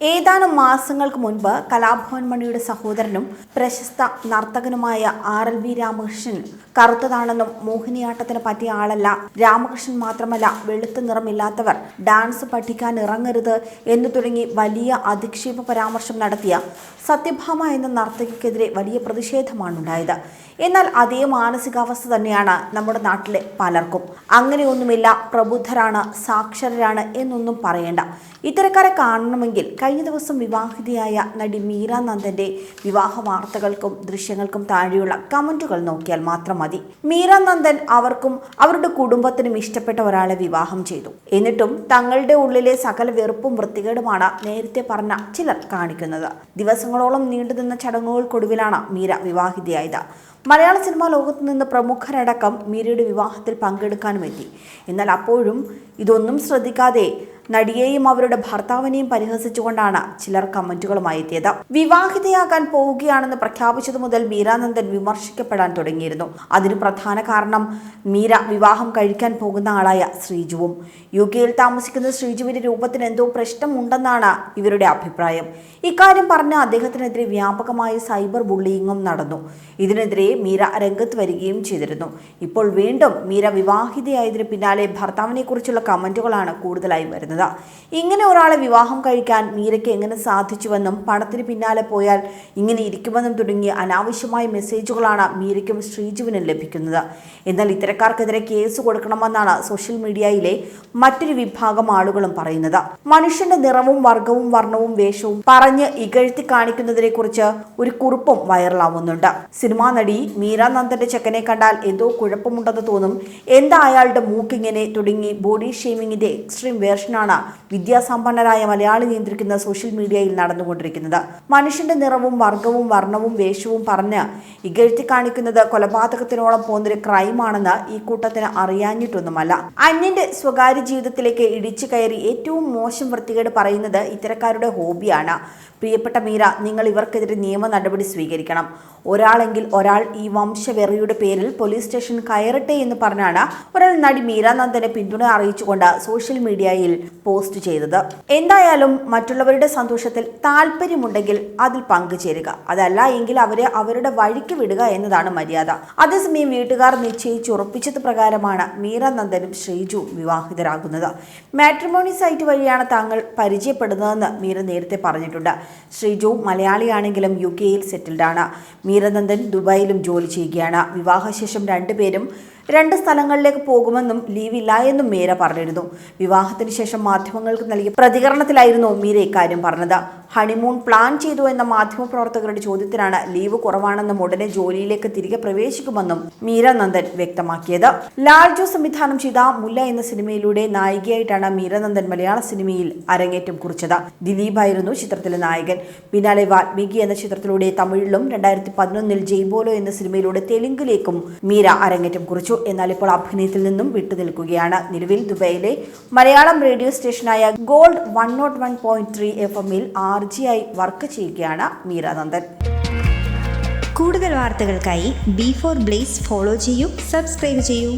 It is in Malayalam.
ഏതാനും മാസങ്ങൾക്ക് മുൻപ് കലാഭവൻ മണിയുടെ സഹോദരനും പ്രശസ്ത നർത്തകനുമായ ആർ എൽ വി രാമകൃഷ്ണൻ കറുത്തതാണെന്നും മോഹിനിയാട്ടത്തിന് പറ്റിയ ആളല്ല. രാമകൃഷ്ണൻ മാത്രമല്ല വെളുത്ത നിറമില്ലാത്തവർ ഡാൻസ് പഠിക്കാൻ ഇറങ്ങരുത് എന്ന് തുടങ്ങി വലിയ അധിക്ഷേപ പരാമർശം നടത്തിയ സത്യഭാമ എന്ന നർത്തകിക്കെതിരെ വലിയ പ്രതിഷേധമാണുണ്ടായത്. എന്നാൽ അതേ മാനസികാവസ്ഥ തന്നെയാണ് നമ്മുടെ നാട്ടിലെ പലർക്കും. അങ്ങനെയൊന്നുമില്ല പ്രബുദ്ധരാണ് സാക്ഷരരാണ് എന്നൊന്നും പറയേണ്ട. ഇത്തരക്കാരെ കാണണമെങ്കിൽ കഴിഞ്ഞ ദിവസം വിവാഹിതയായ നടി മീര നന്ദന്റെ വിവാഹ വാർത്തകൾക്കും ദൃശ്യങ്ങൾക്കും താഴെയുള്ള കമന്റുകൾ നോക്കിയാൽ മാത്രം മതി. മീര നന്ദൻ അവർക്കും അവരുടെ കുടുംബത്തിനും ഇഷ്ടപ്പെട്ട ഒരാളെ വിവാഹം ചെയ്തു. എന്നിട്ടും തങ്ങളുടെ ഉള്ളിലെ സകല വെറുപ്പും വൃത്തികേടുമാണ് നേരത്തെ പറഞ്ഞ ചിലർ കാണിക്കുന്നത്. ദിവസങ്ങളോളം നീണ്ടുനിന്ന ചടങ്ങുകൾക്കൊടുവിലാണ് മീര വിവാഹിതയായത്. മലയാള സിനിമാ ലോകത്ത് നിന്ന് പ്രമുഖരടക്കം മീരയുടെ വിവാഹത്തിൽ പങ്കെടുക്കാനുമെത്തി. എന്നാൽ അപ്പോഴും ഇതൊന്നും ശ്രദ്ധിക്കാതെ നടിയെയും അവരുടെ ഭർത്താവിനെയും പരിഹസിച്ചുകൊണ്ടാണ് ചിലർ കമന്റുകളുമായി എത്തിയത്. വിവാഹിതയാകാൻ പോവുകയാണെന്ന് പ്രഖ്യാപിച്ചത് മുതൽ മീരാനന്ദൻ വിമർശിക്കപ്പെടാൻ തുടങ്ങിയിരുന്നു. അതിന് പ്രധാന കാരണം മീര വിവാഹം കഴിക്കാൻ പോകുന്ന ആളായ ശ്രീജുവും. യു കെയിൽ താമസിക്കുന്ന ശ്രീജുവിന്റെ രൂപത്തിന് എന്തോ പ്രശ്നമുണ്ടെന്നാണ് ഇവരുടെ അഭിപ്രായം. ഇക്കാര്യം പറഞ്ഞ അദ്ദേഹത്തിനെതിരെ വ്യാപകമായ സൈബർ ബുള്ളിയിങ്ങും നടന്നു. ഇതിനെതിരെ മീര രംഗത്ത് വരികയും ചെയ്തിരുന്നു. ഇപ്പോൾ വീണ്ടും മീര വിവാഹിതയായതിനു പിന്നാലെ ഭർത്താവിനെ കുറിച്ചുള്ള കമന്റുകളാണ് കൂടുതലായി വരുന്നത്. ഇങ്ങനെ ഒരാളെ വിവാഹം കഴിക്കാൻ മീരയ്ക്ക് എങ്ങനെ സാധിച്ചുവെന്നും പണത്തിന് പിന്നാലെ പോയാൽ ഇങ്ങനെ ഇരിക്കുമെന്നും തുടങ്ങിയ അനാവശ്യമായ മെസ്സേജുകളാണ് മീരയ്ക്കും ശ്രീജുവിനും ലഭിക്കുന്നത്. എന്നാൽ ഇത്തരക്കാർക്കെതിരെ കേസ് കൊടുക്കണമെന്നാണ് സോഷ്യൽ മീഡിയയിലെ മറ്റൊരു വിഭാഗം ആളുകളും പറയുന്നത്. മനുഷ്യന്റെ നിറവും വർഗവും വർണവും വേഷവും പറഞ്ഞ് ഇകഴ്ത്തി കാണിക്കുന്നതിനെ കുറിച്ച് ഒരു കുറിപ്പും വൈറലാവുന്നുണ്ട്. സിനിമാ നടി മീര നന്ദന്റെ ചെക്കനെ കണ്ടാൽ എന്തോ കുഴപ്പമുണ്ടെന്ന് തോന്നും. എന്താ അയാളുടെ മൂക്കിങ്ങനെ തുടങ്ങി ബോഡി ഷേമിങ്ങിന്റെ എക്സ്ട്രീം വേർഷനാണ് വിദ്യാസമ്പന്നരായ മലയാളി നിയന്ത്രിക്കുന്ന സോഷ്യൽ മീഡിയയിൽ നടന്നുകൊണ്ടിരിക്കുന്നത്. മനുഷ്യന്റെ നിറവും വർഗവും വർണവും വേഷവും പറഞ്ഞ് ഇകഴ്ത്തി കാണിക്കുന്നത് കൊലപാതകത്തിനോളം പോകുന്നൊരു ക്രൈമാണെന്ന് ഈ കൂട്ടത്തിന് അറിയാഞ്ഞിട്ടൊന്നുമല്ല. അന്യന്റെ സ്വകാര്യ ജീവിതത്തിലേക്ക് ഇടിച്ചു കയറി ഏറ്റവും മോശം വൃത്തികേട് പറയുന്നത് ഇത്തരക്കാരുടെ ഹോബിയാണ്. പ്രിയപ്പെട്ട മീര നിങ്ങൾ ഇവർക്കെതിരെ നിയമ നടപടി സ്വീകരിക്കണം. ഒരാളെങ്കിൽ ഒരാൾ ഈ വംശവെറിയുടെ പേരിൽ പോലീസ് സ്റ്റേഷൻ കയറട്ടെ എന്ന് പറഞ്ഞാണ് ഒരാൾ നടി മീരാനന്ദനെ പിന്തുണ അറിയിച്ചുകൊണ്ട് സോഷ്യൽ മീഡിയയിൽ പോസ്റ്റ് ചെയ്തത്. എന്തായാലും മറ്റുള്ളവരുടെ സന്തോഷത്തിൽ താല്പര്യമുണ്ടെങ്കിൽ അതിൽ പങ്കുചേരുക. അതല്ല എങ്കിൽ അവരെ അവരുടെ വഴിക്ക് വിടുക എന്നതാണ് മര്യാദ. അതേസമയം വീട്ടുകാർ നിശ്ചയിച്ചുറപ്പിച്ചത് പ്രകാരമാണ് മീര നന്ദനും ശ്രീജു വിവാഹിതരാകുന്നത്. മാട്രിമോണി സൈറ്റ് വഴിയാണ് താങ്കൾ പരിചയപ്പെടുന്നതെന്ന് മീര നേരത്തെ പറഞ്ഞിട്ടുണ്ട്. ശ്രീജു മലയാളിയാണെങ്കിലും യു കെയിൽ സെറ്റിൽഡാണ്. മീരനന്ദൻ ദുബായിലും ജോലി ചെയ്യുകയാണ്. വിവാഹശേഷം രണ്ടുപേരും രണ്ട് സ്ഥലങ്ങളിലേക്ക് പോകുമെന്നും ലീവില്ല എന്നും മീര പറഞ്ഞിരുന്നു. വിവാഹത്തിന് ശേഷം മാധ്യമങ്ങൾക്ക് നൽകിയ പ്രതികരണത്തിലായിരുന്നു മീര ഇക്കാര്യം പറഞ്ഞത്. ഹണിമൂൺ പ്ലാൻ ചെയ്തു എന്ന മാധ്യമപ്രവർത്തകരുടെ ചോദ്യത്തിനാണ് ലീവ് കുറവാണെന്നും ഉടനെ ജോലിയിലേക്ക് തിരികെ പ്രവേശിക്കുമെന്നും മീര നന്ദൻ വ്യക്തമാക്കിയത്. ലാൽജു സംവിധാനം ചെയ്ത മുല്ല എന്ന സിനിമയിലൂടെ നായികയായിട്ടാണ് മീര നന്ദൻ മലയാള സിനിമയിൽ അരങ്ങേറ്റം കുറിച്ചത്. ദിലീപായിരുന്നു ചിത്രത്തിലെ നായകൻ. പിന്നാലെ വാൽമീകി എന്ന ചിത്രത്തിലൂടെ തമിഴിലും രണ്ടായിരത്തി പതിനൊന്നിൽ ജയ്ബോലോ എന്ന സിനിമയിലൂടെ തെലുങ്കിലേക്കും മീര അരങ്ങേറ്റം കുറിച്ചു. എന്നാൽ ഇപ്പോൾ അഭിനയത്തിൽ നിന്നും വിട്ടുനിൽക്കുകയാണ് നിലവിൽ ദുബൈയിലെ Malayalam radio സ്റ്റേഷനായ gold one nought one point three F എമ്മിൽ ആർ ആയി വർക്ക് ചെയ്യുകയാണ് മീരാനന്ദൻ. കൂടുതൽ വാർത്തകൾക്കായി ബി ഫോർ ബ്ലേസ് ഫോളോ ചെയ്യൂ സബ്സ്ക്രൈബ് ചെയ്യൂ.